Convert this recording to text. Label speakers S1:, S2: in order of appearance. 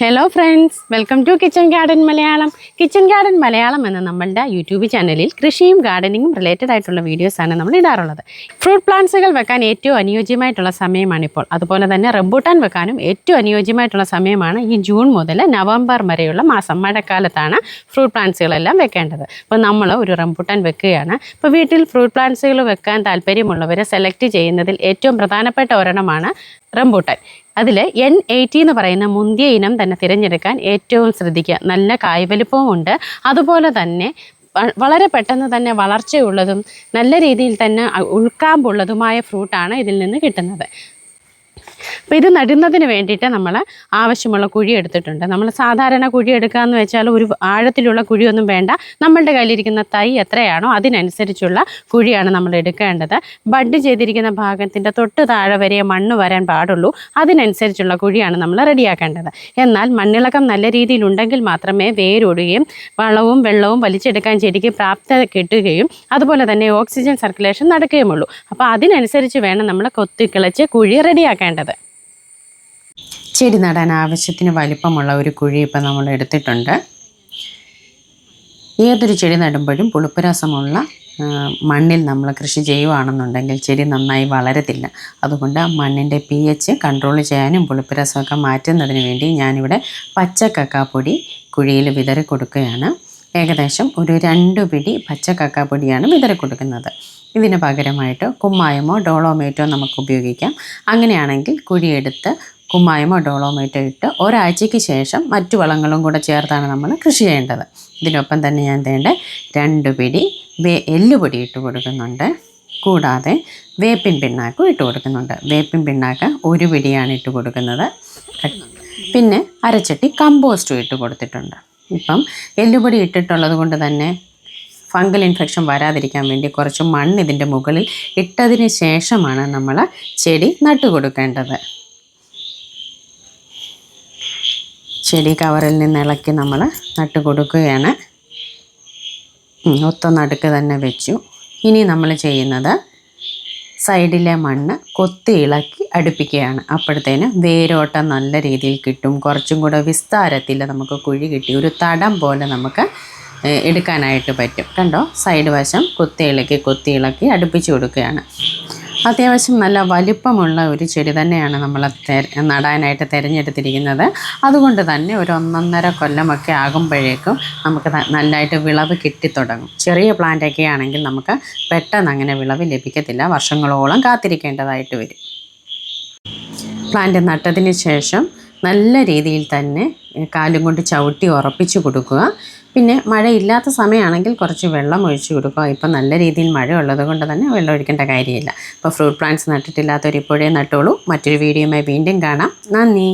S1: Hello friends welcome to kitchen garden Malayalam kitchen garden Malayalam എന്ന നമ്മളുടെ YouTube ചാനലിൽ കൃഷിയും ഗാർഡനിങ്ങും റിലേറ്റഡ് ആയിട്ടുള്ള വീഡിയോസാണ് നമ്മൾ ഇടാറുള്ളത്. ഫ്രൂട്ട് പ്ലാന്റ്സുകൾ വെക്കാൻ ഏറ്റവും അനുയോജ്യമായിട്ടുള്ള സമയമാണിപ്പോൾ. അതുപോലെ തന്നെ റബ്ബൂട്ടാൻ വെക്കാനും ഏറ്റവും അനുയോജ്യമായിട്ടുള്ള സമയമാണ് ഈ ജൂൺ മുതൽ നവംബർ വരെയുള്ള മാസം മഴക്കാലത്താണ് ഫ്രൂട്ട് പ്ലാന്റ്സുകളെല്ലാം വെക്കേണ്ടത്. അപ്പോൾ നമ്മൾ ഒരു റംബൂട്ടാൻ വെക്കുകയാണ്. ഇപ്പോൾ വീട്ടിൽ ഫ്രൂട്ട് പ്ലാന്റ്സുകൾ വെക്കാൻ താല്പര്യമുള്ളവരെ സെലക്ട് ചെയ്യുന്നതിൽ ഏറ്റവും പ്രധാനപ്പെട്ട ഒരെണ്ണമാണ് റംബൂട്ടാൻ. അതിൽ എൻ എയ്റ്റി എന്ന് പറയുന്ന മുന്തിയ ഇനം തന്നെ തിരഞ്ഞെടുക്കാൻ ഏറ്റവും ശ്രദ്ധിക്കുക. നല്ല കായ്വലിപ്പവും ഉണ്ട്. അതുപോലെ തന്നെ വളരെ പെട്ടെന്ന് തന്നെ വളർച്ചയുള്ളതും നല്ല രീതിയിൽ തന്നെ ഉൾക്കാമ്പുള്ളതുമായ ഫ്രൂട്ടാണ് ഇതിൽ നിന്ന് കിട്ടുന്നത്. അപ്പോൾ ഇത് നടുന്നതിന് വേണ്ടിയിട്ട് നമ്മൾ ആവശ്യമുള്ള കുഴി എടുത്തിട്ടുണ്ട്. നമ്മൾ സാധാരണ കുഴി എടുക്കുക എന്ന് വെച്ചാൽ ഒരു ആഴത്തിലുള്ള കുഴിയൊന്നും വേണ്ട. നമ്മളുടെ കയ്യിലിരിക്കുന്ന തൈ എത്രയാണോ അതിനനുസരിച്ചുള്ള കുഴിയാണ് നമ്മൾ എടുക്കേണ്ടത്. ബഡ് ചെയ്തിരിക്കുന്ന ഭാഗത്തിന്റെ തൊട്ട് താഴെ വരെ മണ്ണ് വരാൻ പാടുള്ളൂ. അതിനനുസരിച്ചുള്ള കുഴിയാണ് നമ്മൾ റെഡിയാക്കേണ്ടത്. എന്നാൽ മണ്ണിളക്കം നല്ല രീതിയിലുണ്ടെങ്കിൽ മാത്രമേ വേരൊടുകയും വളവും വെള്ളവും വലിച്ചെടുക്കാൻ ചെടിക്ക് പ്രാപ്തത കിട്ടുകയും അതുപോലെ തന്നെ ഓക്സിജൻ സർക്കുലേഷൻ നടക്കുകയുമുള്ളൂ. അപ്പോൾ അതിനനുസരിച്ച് വേണം നമ്മൾ കൊത്തിക്കിളച്ച് കുഴി റെഡിയാക്കേണ്ടത്. ചെടി നടാൻ ആവശ്യത്തിന് വലിപ്പമുള്ള ഒരു കുഴി ഇപ്പം നമ്മൾ എടുത്തിട്ടുണ്ട്. ഏതൊരു ചെടി നടുമ്പോഴും പുളിപ്പുരസമുള്ള മണ്ണിൽ നമ്മൾ കൃഷി ചെയ്യുവാണെന്നുണ്ടെങ്കിൽ ചെടി നന്നായി വളരത്തില്ല. അതുകൊണ്ട് മണ്ണിന്റെ പി എച്ച് കൺട്രോൾ ചെയ്യാനും പുളിപ്പുരസമൊക്കെ മാറ്റുന്നതിന് വേണ്ടി ഞാനിവിടെ പച്ച കക്കാപ്പൊടി കുഴിയിൽ വിതറി കൊടുക്കുകയാണ് ഏകദേശം ഒരു രണ്ട് പിടി പച്ച കക്കാപ്പൊടിയാണ് വിതറി കൊടുക്കുന്നത് ഇതിന് പകരമായിട്ട് കുമ്മായമോ ഡോളോമേറ്റോ നമുക്ക് ഉപയോഗിക്കാം. അങ്ങനെയാണെങ്കിൽ കുഴിയെടുത്ത് കുമ്മായമോ ഡോളോമൈറ്റോ ഇട്ട് ഒരാഴ്ചയ്ക്ക് ശേഷം മറ്റു വളങ്ങളും കൂടെ ചേർത്താണ് നമ്മൾ കൃഷി ചെയ്യേണ്ടത്. ഇതിനൊപ്പം തന്നെ ഞാൻ തേണ്ട രണ്ട് പിടി വേ എല്ലുപൊടി ഇട്ട് കൊടുക്കുന്നുണ്ട്. കൂടാതെ വേപ്പിൻ പിണ്ണാക്കും ഇട്ട് കൊടുക്കുന്നുണ്ട്. വേപ്പിൻ പിണ്ണാക്ക് ഒരു പിടിയാണ് ഇട്ട് കൊടുക്കുന്നത്. പിന്നെ അരച്ചട്ടി കമ്പോസ്റ്റും ഇട്ട് കൊടുത്തിട്ടുണ്ട്. ഇപ്പം എല്ലുപൊടി ഇട്ടിട്ടുള്ളത് കൊണ്ട് തന്നെ ഫംഗൽ ഇൻഫെക്ഷൻ വരാതിരിക്കാൻ വേണ്ടി കുറച്ച് മണ്ണ് ഇതിന്റെ മുകളിൽ ഇട്ടതിന് ശേഷമാണ് നമ്മൾ ചെടി നട്ടു കൊടുക്കേണ്ടത് ചെടി കവറിൽ നിന്ന് ഇളക്കി നമ്മൾ നട്ട് കൊടുക്കുകയാണ്. ഒത്ത നടുക്ക് തന്നെ വെച്ചു. ഇനി നമ്മൾ ചെയ്യുന്നത് സൈഡിലെ മണ്ണ് കൊത്തി ഇളക്കി അടുപ്പിക്കുകയാണ്. അപ്പോഴത്തേന് വേരോട്ടം നല്ല രീതിയിൽ കിട്ടും. കുറച്ചും കൂടെ വിസ്താരത്തിൽ നമുക്ക് കുഴി കിട്ടി. ഒരു തടം പോലെ നമുക്ക് എടുക്കാനായിട്ട് പറ്റും. കണ്ടോ? സൈഡ് വശം കൊത്തി ഇളക്കി കൊത്തി ഇളക്കി അടുപ്പിച്ച് കൊടുക്കുകയാണ്. അത്യാവശ്യം നല്ല വലിപ്പമുള്ള ഒരു ചെടി തന്നെയാണ് നമ്മൾ നടാനായിട്ട് തിരഞ്ഞെടുത്തിരിക്കുന്നത്. അതുകൊണ്ട് തന്നെ ഒരു ഒന്നൊന്നര കൊല്ലമൊക്കെ ആകുമ്പോഴേക്കും നമുക്ക് നല്ലതായിട്ട് വിളവ് കിട്ടിത്തുടങ്ങും ചെറിയ പ്ലാന്റൊക്കെ ആണെങ്കിൽ നമുക്ക് പെട്ടെന്ന് അങ്ങനെ വിളവ് ലഭിക്കത്തില്ല. വർഷങ്ങളോളം കാത്തിരിക്കേണ്ടതായിട്ട് വരും. പ്ലാന്റ് നട്ടതിന് ശേഷം നല്ല രീതിയിൽ തന്നെ കാലും കൊണ്ട് ചവിട്ടി ഉറപ്പിച്ച് കൊടുക്കുക. പിന്നെ മഴയില്ലാത്ത സമയമാണെങ്കിൽ കുറച്ച് വെള്ളം ഒഴിച്ചു കൊടുക്കുക. ഇപ്പം നല്ല രീതിയിൽ മഴ ഉള്ളത് കൊണ്ട് തന്നെ വെള്ളം ഒഴിക്കേണ്ട കാര്യമില്ല. ഇപ്പോൾ ഫ്രൂട്ട് പ്ലാന്റ്സ് നട്ടിട്ടില്ലാത്തവർ ഇപ്പോഴേ നട്ടോളൂ. മറ്റൊരു വീഡിയോയുമായി വീണ്ടും കാണാം. നന്ദി.